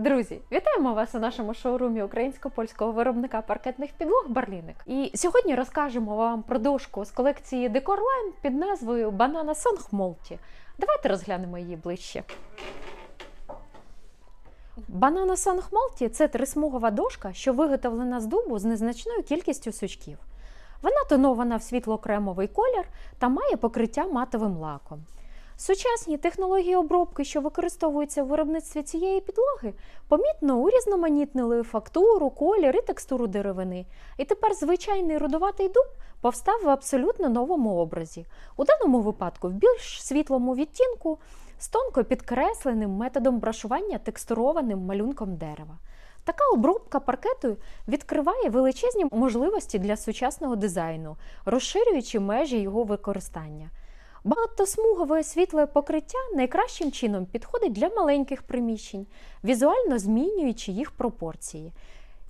Друзі, вітаємо вас у нашому шоурумі українсько-польського виробника паркетних підлог Барліник. І сьогодні розкажемо вам про дошку з колекції Decorline під назвою Song Multi. Давайте розглянемо її ближче. Song Multi – це трисмугова дошка, що виготовлена з дубу з незначною кількістю сучків. Вона тонована в світло-кремовий колір та має покриття матовим лаком. Сучасні технології обробки, що використовуються в виробництві цієї підлоги, помітно урізноманітнили фактуру, колір і текстуру деревини. І тепер звичайний рудуватий дуб повстав в абсолютно новому образі. У даному випадку в більш світлому відтінку з тонко підкресленим методом брашування текстурованим малюнком дерева. Така обробка паркету відкриває величезні можливості для сучасного дизайну, розширюючи межі його використання. Багатосмугове світле покриття найкращим чином підходить для маленьких приміщень, візуально змінюючи їх пропорції.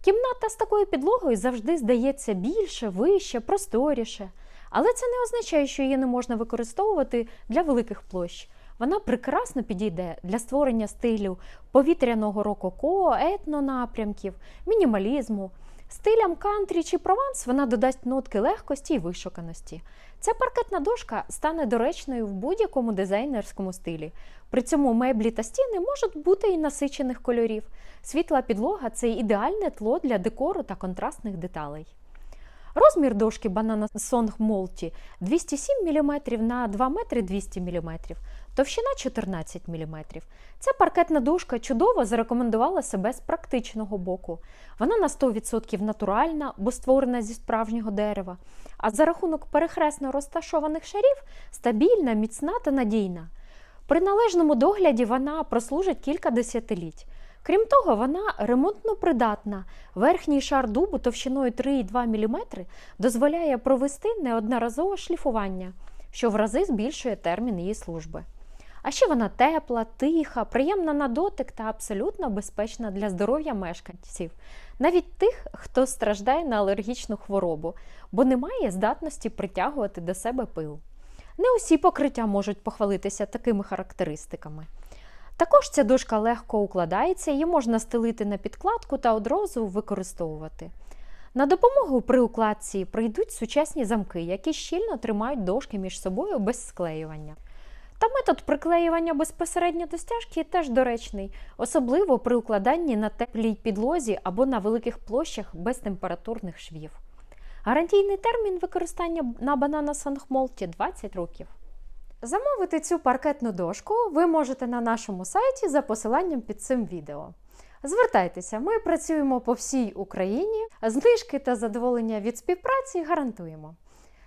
Кімната з такою підлогою завжди здається більше, вище, просторіше. Але це не означає, що її не можна використовувати для великих площ. Вона прекрасно підійде для створення стилю повітряного рококо, етнонапрямків, мінімалізму. Стилям кантрі чи прованс вона додасть нотки легкості і вишуканості. Ця паркетна дошка стане доречною в будь-якому дизайнерському стилі. При цьому меблі та стіни можуть бути і насичених кольорів. Світла підлога це ідеальне тло для декору та контрастних деталей. Розмір дошки Banana Song Multi 207 мм на 2 метри 200 мм, товщина 14 мм. Ця паркетна дошка чудово зарекомендувала себе з практичного боку. Вона на 100% натуральна, бо створена зі справжнього дерева, а за рахунок перехресно розташованих шарів стабільна, міцна та надійна. При належному догляді вона прослужить кілька десятиліть. Крім того, вона ремонтно придатна. Верхній шар дубу товщиною 3,2 мм дозволяє провести неодноразове шліфування, що в рази збільшує термін її служби. А ще вона тепла, тиха, приємна на дотик та абсолютно безпечна для здоров'я мешканців, навіть тих, хто страждає на алергічну хворобу, бо не має здатності притягувати до себе пил. Не усі покриття можуть похвалитися такими характеристиками. Також ця дошка легко укладається, її можна стелити на підкладку та одразу використовувати. На допомогу при укладці прийдуть сучасні замки, які щільно тримають дошки між собою без склеювання. Та метод приклеювання безпосередньо до стяжки теж доречний, особливо при укладанні на теплій підлозі або на великих площах без температурних швів. Гарантійний термін використання на банана Сангмолті 20 років. Замовити цю паркетну дошку ви можете на нашому сайті за посиланням під цим відео. Звертайтеся, ми працюємо по всій Україні, знижки та задоволення від співпраці гарантуємо.